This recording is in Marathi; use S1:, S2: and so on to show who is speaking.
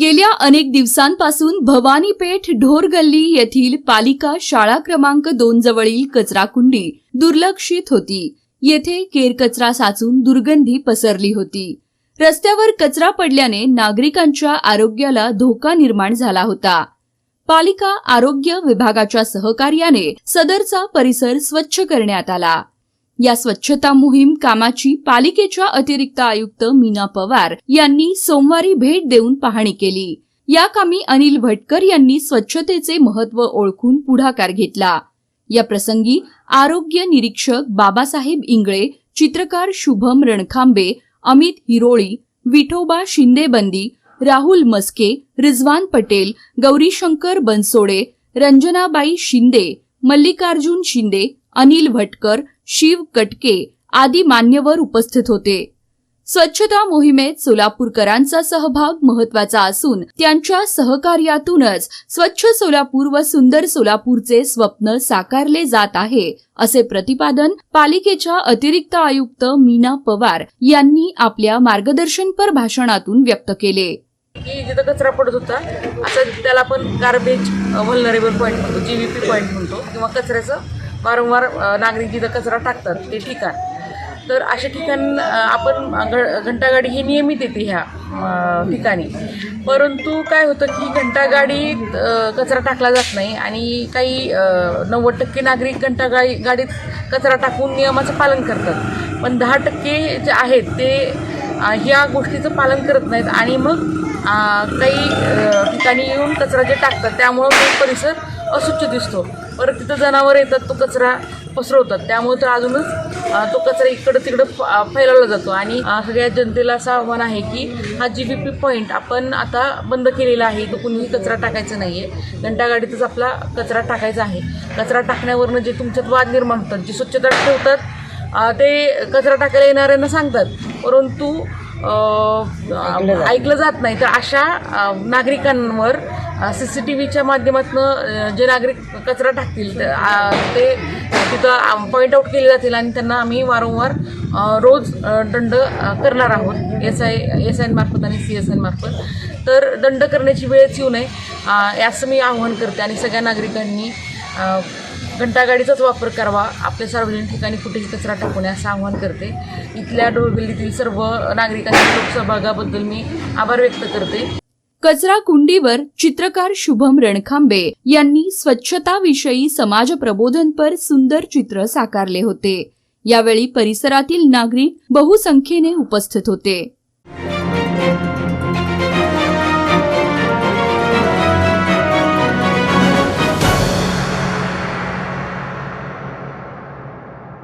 S1: गेल्या अनेक दिवसांपासून भवानीपेठ ढोरगल्ली येथील पालिका शाळा क्रमांक दोन जवळील कचराकुंडी दुर्लक्षित होती. येथे केरकचरा साचून दुर्गंधी पसरली होती. रस्त्यावर कचरा पडल्याने नागरिकांच्या आरोग्याला धोका निर्माण झाला होता. पालिका आरोग्य विभागाच्या सहकार्याने सदरचा परिसर स्वच्छ करण्यात आला. या स्वच्छता मोहीम कामाची पालिकेच्या अतिरिक्त आयुक्त मीना पवार यांनी सोमवारी भेट देऊन पाहणी केली. या कामी अनिल भटकर यांनी स्वच्छतेचे महत्त्व ओळखून पुढाकार घेतला. या प्रसंगी आरोग्य निरीक्षक बाबासाहेब इंगळे चित्रकार शुभम रणखांबे अमित हिरोळी विठोबा शिंदेबंदी राहुल मस्के रिझवान पटेल गौरीशंकर बनसोडे रंजनाबाई शिंदे मल्लिकार्जुन शिंदे अनिल भटकर शिव कटके आदी मान्यवर उपस्थित होते. स्वच्छता मोहिमेत सोलापूरकरांचा सहभाग महत्त्वाचा असून त्यांच्या सहकार्यातूनच स्वच्छ सोलापूर व सुंदर सोलापूरचे स्वप्न साकारले जात आहे असे प्रतिपादन पालिकेच्या अतिरिक्त आयुक्त मीना पवार यांनी आपल्या मार्गदर्शनपर भाषणातून व्यक्त केले.
S2: की जिथं कचरा पडत होता असं त्याला आपण गार्बेज व्हलनरेबल पॉईंट म्हणतो जीव्हीपी पॉईंट म्हणतो किंवा कचऱ्याचं वारंवार नागरिक जिथं कचरा टाकतात ते ठिकाण. तर अशा ठिकाण आपण घ घंटागाडी ही नियमित येते ह्या ठिकाणी. परंतु काय होतं की घंटागाडीत कचरा टाकला जात नाही आणि काही नव्वद टक्के नागरिक घंटागाडी गाडीत कचरा टाकून नियमाचं पालन करतात. पण दहा टक्के जे आहेत ते ह्या गोष्टीचं पालन करत नाहीत आणि मग काही ठिकाणी येऊन कचरा जे टाकतात त्यामुळं परिसर अस्वच्छ दिसतो. परत तिथं जनावर येतात तो कचरा पसरवतात. त्यामुळे तर अजूनच तो कचरा इकडं तिकडं फ- फैलावला जातो. आणि सगळ्या जनतेला असं आव्हान आहे की हा जी बी पी पॉईंट आपण आता बंद केलेला आहे तो कुणीही कचरा टाकायचा नाही आहे घंटागाडीतच आपला कचरा टाकायचा आहे. कचरा टाकण्यावरनं जे तुमच्यात वाद निर्माण होतात जे स्वच्छता ठेवतात ते कचरा टाकायला येणाऱ्यांना सांगतात. परंतु ऐकलं जात नाही. तर अशा नागरिकांवर सी सी टी व्हीच्या माध्यमातून जे नागरिक कचरा टाकतील ते ते तिथं पॉईंट आऊट केले जातील आणि त्यांना आम्ही वारंवार रोज दंड करणार आहोत. एस आय एस आय मार्फत आणि सी एस आय मार्फत. तर दंड करण्याची वेळच येऊ नये याचं मी आव्हान करते आणि सगळ्या नागरिकांनी घंटागाडीचाच वापर करावा. आपल्या सार्वजनिक ठिकाणी कुठेही कचरा टाकू नये असं आवाहन करते. इथल्या ढोरगल्लीतील सर्व नागरिकांच्या लोकसहभागाबद्दल मी आभार व्यक्त करते.
S1: कचरा कुंडीवर चित्रकार शुभम रणखांबे यांनी स्वच्छताविषयी समाज प्रबोधनपर सुंदर चित्र साकारले होते. यावेळी परिसरातील नागरिक बहुसंख्येने उपस्थित होते.